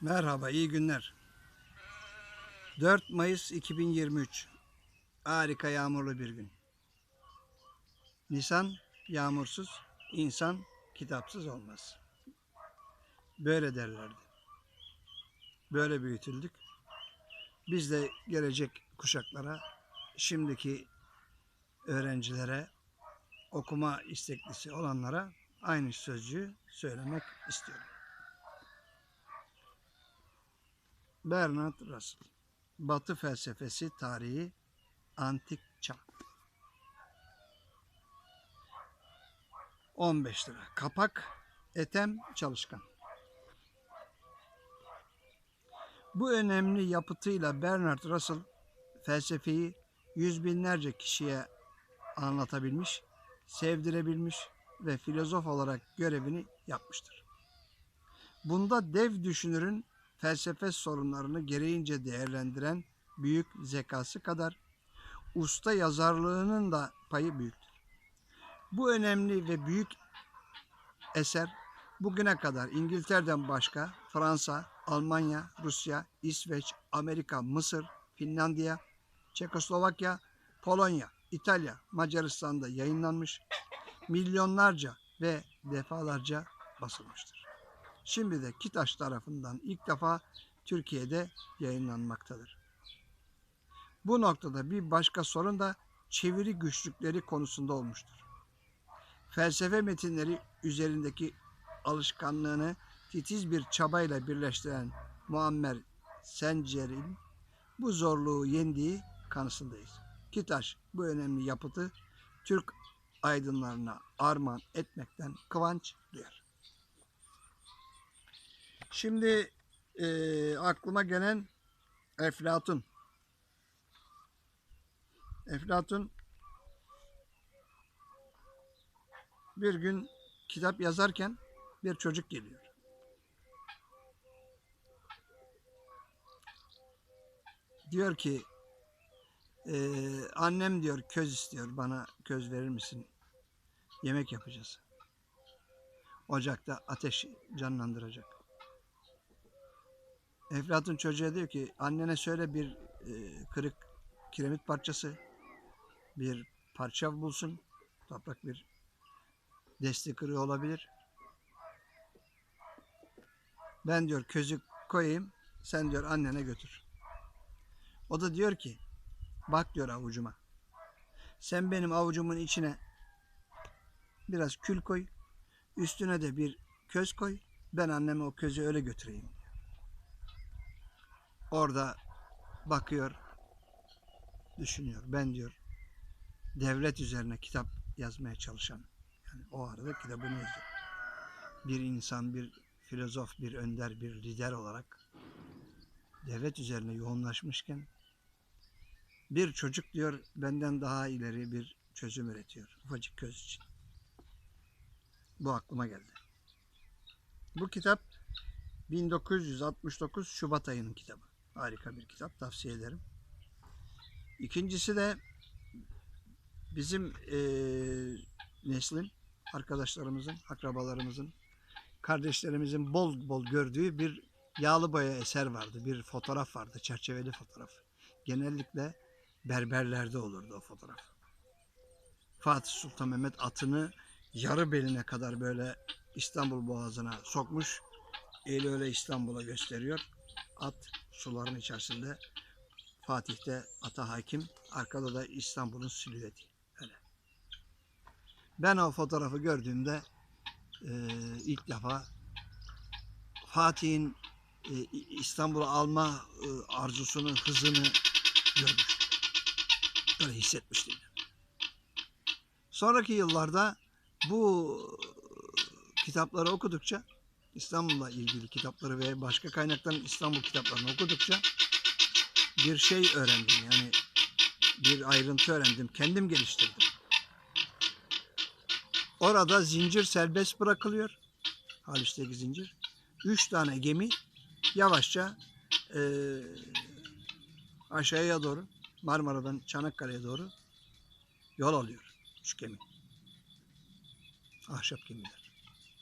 Merhaba, iyi günler. 4 Mayıs 2023. Harika yağmurlu bir gün. Nisan yağmursuz, insan kitapsız olmaz. Böyle derlerdi. Böyle büyütüldük. Biz de gelecek kuşaklara, şimdiki öğrencilere, okuma isteklisi olanlara aynı sözcüğü söylemek istiyorum. Bernard Russell Batı felsefesi tarihi antik çağ 15 lira. Kapak Etem Çalışkan Bu önemli yapıtıyla Bernard Russell felsefeyi yüz binlerce kişiye anlatabilmiş, sevdirebilmiş ve filozof olarak görevini yapmıştır. Bunda dev düşünürün felsefe sorunlarını gereğince değerlendiren büyük zekası kadar usta yazarlığının da payı büyüktür. Bu önemli ve büyük eser bugüne kadar İngiltere'den başka Fransa, Almanya, Rusya, İsveç, Amerika, Mısır, Finlandiya, Çekoslovakya, Polonya, İtalya, Macaristan'da yayınlanmış, milyonlarca ve defalarca basılmıştır. Şimdi de Kitaş tarafından ilk defa Türkiye'de yayınlanmaktadır. Bu noktada bir başka sorun da çeviri güçlükleri konusunda olmuştur. Felsefe metinleri üzerindeki alışkanlığını titiz bir çabayla birleştiren Muammer Sencer'in bu zorluğu yendiği kanısındayız. Kitaş bu önemli yapıtı Türk aydınlarına armağan etmekten kıvanç duyar. Şimdi e, aklıma gelen Eflatun. Eflatun bir gün kitap yazarken bir çocuk geliyor. Diyor ki e, annem diyor köz istiyor bana köz verir misin? Yemek yapacağız. Ocakta ateş canlandıracak. Eflatun çocuğa diyor ki annene söyle bir e, kırık kiremit parçası bir parça bulsun. Toprak bir desti kırığı olabilir. Ben diyor közü koyayım sen diyor annene götür. O da diyor ki bak diyor avucuma. Sen benim avucumun içine biraz kül koy. Üstüne de bir köz koy. Ben anneme o közü öyle götüreyim. Orada bakıyor, düşünüyor. Ben diyor devlet üzerine kitap yazmaya çalışan, yani o arada kitabını yazıyor. Bir insan, bir filozof, bir önder, bir lider olarak devlet üzerine yoğunlaşmışken bir çocuk diyor benden daha ileri bir çözüm üretiyor. Ufacık köz için. Bu aklıma geldi. Bu kitap 1969 Şubat ayının kitabı. Harika bir kitap. Tavsiye ederim. İkincisi de bizim e, neslin, arkadaşlarımızın, akrabalarımızın, kardeşlerimizin bol bol gördüğü bir yağlı boya eser vardı. Bir fotoğraf vardı. Çerçeveli fotoğraf. Genellikle berberlerde olurdu o fotoğraf. Fatih Sultan Mehmet atını yarı beline kadar böyle İstanbul Boğazı'na sokmuş. Eli öyle İstanbul'a gösteriyor. At suların içerisinde. Fatih'te ata hakim. Arkada da İstanbul'un silüeti. Öyle. Ben o fotoğrafı gördüğümde e, ilk defa Fatih'in e, İstanbul'u alma e, arzusunun hızını görmüştüm. Öyle hissetmiştim. Sonraki yıllarda bu kitapları okudukça İstanbul'la ilgili kitapları ve başka kaynakların İstanbul kitaplarını okudukça bir şey öğrendim. Yani bir ayrıntı öğrendim. Kendim geliştirdim. Orada zincir serbest bırakılıyor. Haliç'teki zincir. Üç tane gemi yavaşça e, aşağıya doğru Marmara'dan Çanakkale'ye doğru yol alıyor. Üç gemi. Ahşap gemiler.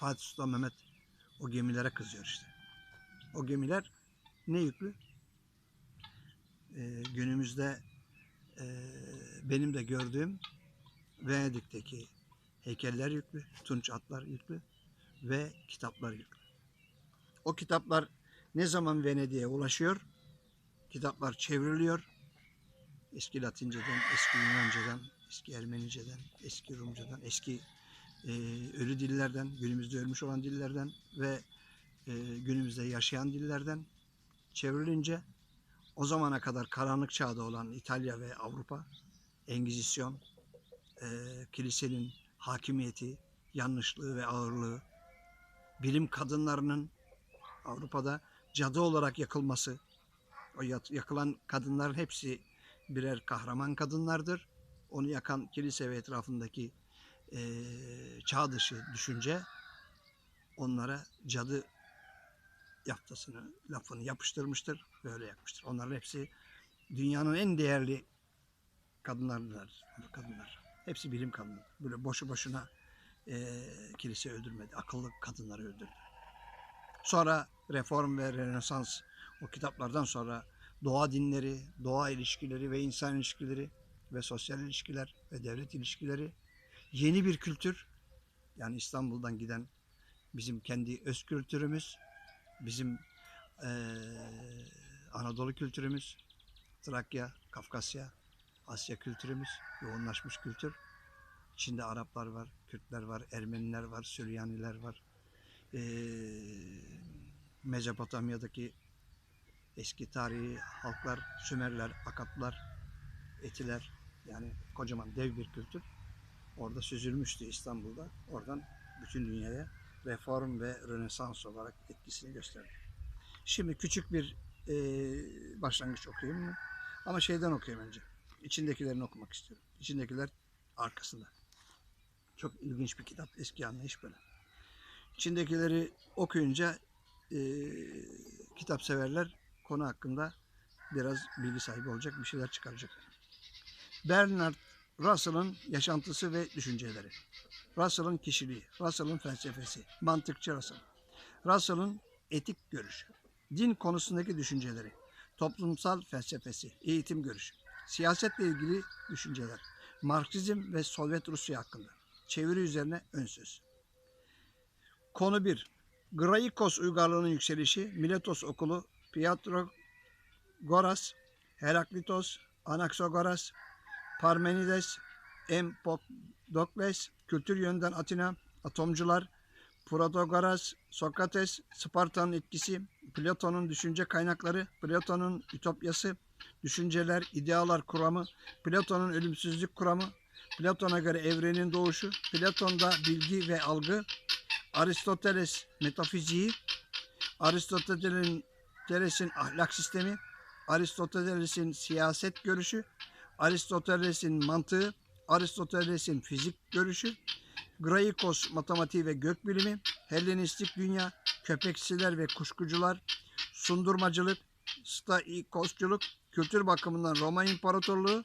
Fatih Sultan Mehmet o gemilere kızıyor işte. O gemiler ne yüklü? Ee, günümüzde e, benim de gördüğüm Venedik'teki heykeller yüklü, tunç atlar yüklü ve kitaplar yüklü. O kitaplar ne zaman Venedik'e ulaşıyor? Kitaplar çevriliyor. Eski Latinceden, eski Yunanca'dan, eski Ermenice'den, eski Rumcadan, eski e, ölü dillerden, günümüzde ölmüş olan dillerden ve e, günümüzde yaşayan dillerden çevrilince o zamana kadar karanlık çağda olan İtalya ve Avrupa, Engizisyon, e, kilisenin hakimiyeti, yanlışlığı ve ağırlığı, bilim kadınlarının Avrupa'da cadı olarak yakılması, o yak- yakılan kadınların hepsi birer kahraman kadınlardır. Onu yakan kilise ve etrafındaki eee çağ dışı düşünce onlara cadı yaftasını, lafını yapıştırmıştır. Böyle yapmıştır. Onların hepsi dünyanın en değerli kadınlardır. Kadınlar. Hepsi bilim kadını. Böyle boşu boşuna eee kilise öldürmedi. Akıllı kadınları öldürdü. Sonra reform ve Rönesans o kitaplardan sonra doğa dinleri, doğa ilişkileri ve insan ilişkileri ve sosyal ilişkiler ve devlet ilişkileri yeni bir kültür yani İstanbul'dan giden bizim kendi öz kültürümüz, bizim eee, Anadolu kültürümüz, Trakya, Kafkasya, Asya kültürümüz, yoğunlaşmış kültür. İçinde Araplar var, Kürtler var, Ermeniler var, Süryaniler var. Eee Mezopotamya'daki eski tarihi halklar, Sümerler, Akatlar, Etiler yani kocaman dev bir kültür. Orada süzülmüştü İstanbul'da. Oradan bütün dünyaya reform ve rönesans olarak etkisini gösterdi. Şimdi küçük bir e, başlangıç okuyayım mı? Ama şeyden okuyayım önce. İçindekilerini okumak istiyorum. İçindekiler arkasında. Çok ilginç bir kitap. Eski anlayış böyle. İçindekileri okuyunca e, kitap severler konu hakkında biraz bilgi sahibi olacak, bir şeyler çıkaracak. Bernard Russell'ın yaşantısı ve düşünceleri. Russell'ın kişiliği, Russell'ın felsefesi, mantıkçı Russell. Russell'ın etik görüşü, din konusundaki düşünceleri, toplumsal felsefesi, eğitim görüşü, siyasetle ilgili düşünceler, Marksizm ve Sovyet Rusya hakkında, çeviri üzerine ön söz. Konu 1. Graikos uygarlığının yükselişi, Miletos okulu, Piatrogoras, Heraklitos, Anaxagoras, Parmenides, Empedokles, kültür yönden Atina, atomcular, Protagoras, Sokrates, Sparta'nın etkisi, Platon'un düşünce kaynakları, Platon'un ütopyası, düşünceler, idealar kuramı, Platon'un ölümsüzlük kuramı, Platon'a göre evrenin doğuşu, Platon'da bilgi ve algı, Aristoteles metafiziği, Aristoteles'in ahlak sistemi, Aristoteles'in siyaset görüşü, Aristoteles'in mantığı, Aristoteles'in fizik görüşü, Graikos matematiği ve gökbilimi, Hellenistik dünya, köpeksiler ve kuşkucular, sundurmacılık, staikosçuluk, kültür bakımından Roma İmparatorluğu,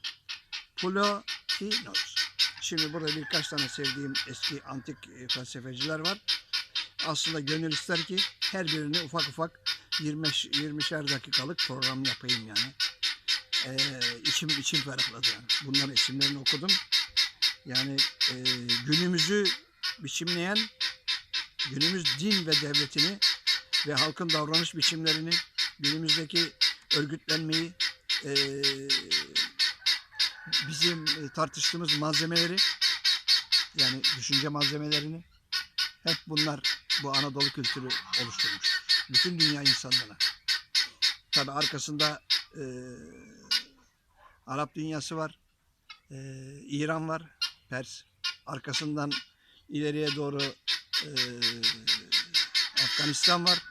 Plotinos. Şimdi burada birkaç tane sevdiğim eski antik e, felsefeciler var. Aslında gönül ister ki her birini ufak ufak 20 20'şer dakikalık program yapayım yani. Ee, içim içim ferahladı. Bunların isimlerini okudum. Yani e, günümüzü biçimleyen günümüz din ve devletini ve halkın davranış biçimlerini günümüzdeki örgütlenmeyi e, bizim e, tartıştığımız malzemeleri yani düşünce malzemelerini hep bunlar bu Anadolu kültürü oluşturmuş. Bütün dünya insanlığına. Tabi arkasında e, Arap dünyası var. e, İran var. Pers. Arkasından ileriye doğru e, Afganistan var.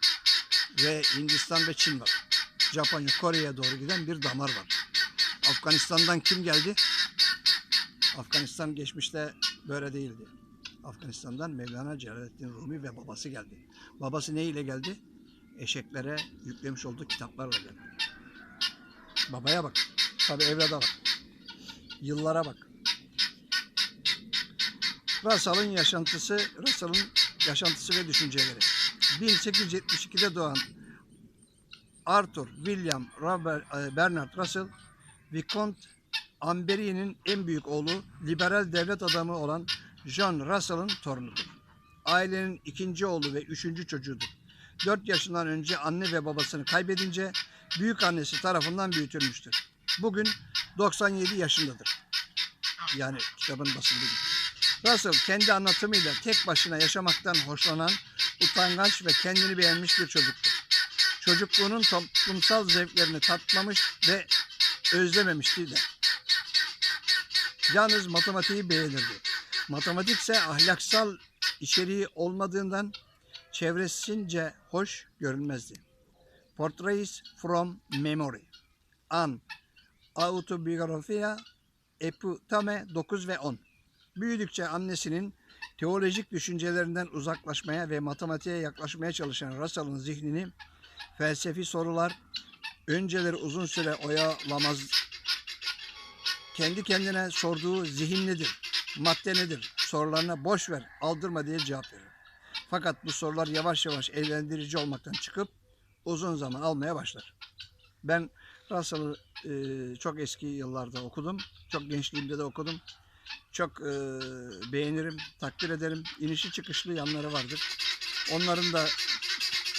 Ve Hindistan ve Çin var. Japonya, Kore'ye doğru giden bir damar var. Afganistan'dan kim geldi? Afganistan geçmişte böyle değildi. Afganistan'dan Mevlana Celaleddin Rumi ve babası geldi. Babası ne ile geldi? Eşeklere yüklemiş olduğu kitaplarla geldi. Babaya bak. Tabi evlada bak. Yıllara bak. Russell'ın yaşantısı, Russell'ın yaşantısı ve düşünceleri. 1872'de doğan Arthur William Robert, e, Bernard Russell, Vicomte Amberi'nin en büyük oğlu, liberal devlet adamı olan John Russell'ın torunudur. Ailenin ikinci oğlu ve üçüncü çocuğudur. 4 yaşından önce anne ve babasını kaybedince büyük annesi tarafından büyütülmüştür. Bugün 97 yaşındadır. Yani kitabın basıldığı gibi. Russell kendi anlatımıyla tek başına yaşamaktan hoşlanan, utangaç ve kendini beğenmiş bir çocuktur. Çocukluğunun toplumsal zevklerini tatmamış ve özlememişti de. Yalnız matematiği beğenirdi. Matematik ise ahlaksal içeriği olmadığından çevresince hoş görünmezdi. Portraits from Memory. An. Autobiografia Epitome 9 ve 10. Büyüdükçe annesinin teolojik düşüncelerinden uzaklaşmaya ve matematiğe yaklaşmaya çalışan Russell'ın zihnini felsefi sorular, önceleri uzun süre oyalamaz kendi kendine sorduğu zihin nedir, madde nedir sorularına boş ver, aldırma diye cevap verir. Fakat bu sorular yavaş yavaş eğlendirici olmaktan çıkıp uzun zaman almaya başlar. Ben Russell'ı e, çok eski yıllarda okudum. Çok gençliğimde de okudum. Çok e, beğenirim, takdir ederim. İnişi çıkışlı yanları vardır. Onların da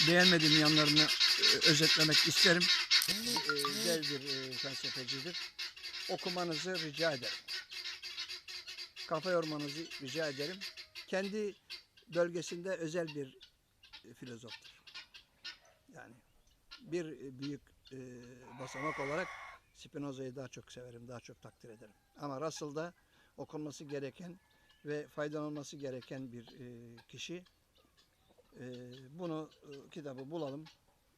beğenmediğim yanlarını e, özetlemek isterim. E, bir e, felsefecidir. Okumanızı rica ederim. Kafa yormanızı rica ederim. Kendi bölgesinde özel bir e, filozoftur. Yani bir e, büyük e, basamak olarak Spinoza'yı daha çok severim, daha çok takdir ederim. Ama Russell'da okunması gereken ve faydalanması gereken bir e, kişi. E, bunu e, kitabı bulalım,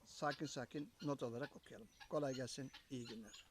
sakin sakin not alarak okuyalım. Kolay gelsin, iyi günler.